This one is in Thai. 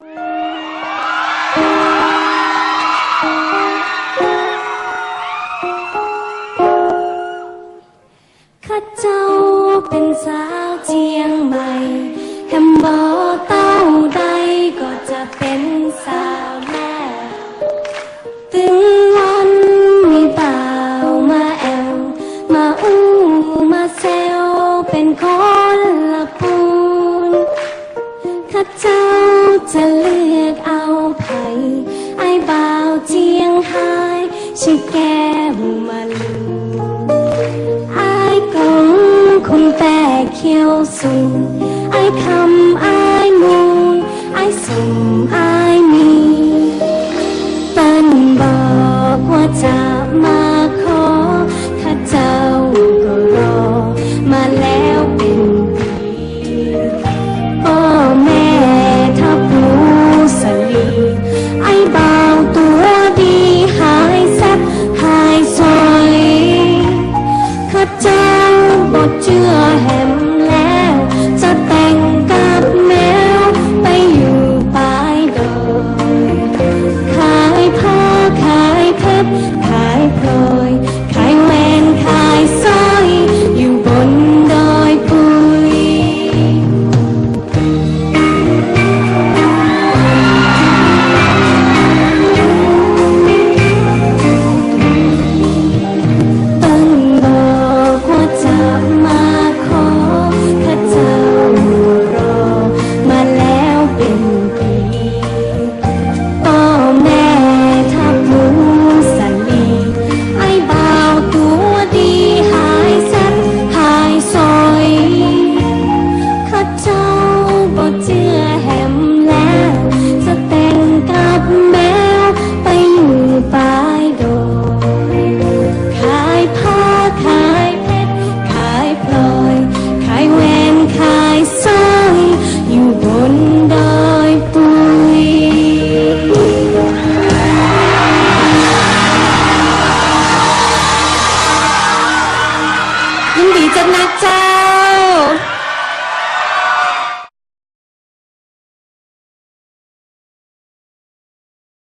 ข้าเจ้าเป็นสาวเชียงใหม่แฮมบอเต้าใดก็จะเป็นสาวแม่ถึงวันมีเต่ามาแอวมาอู้มาเซลเป็นคนละปูนข้าเจ้า จะเลือกเอาไผ่ไอ้บ่าวเจียงไฮ้ชื่อแก้วมันไอ้กงคุณแต่เขียวสูงไอ้คำไอ้มูไอ้สูง ยินดีจะนะจ๊ะ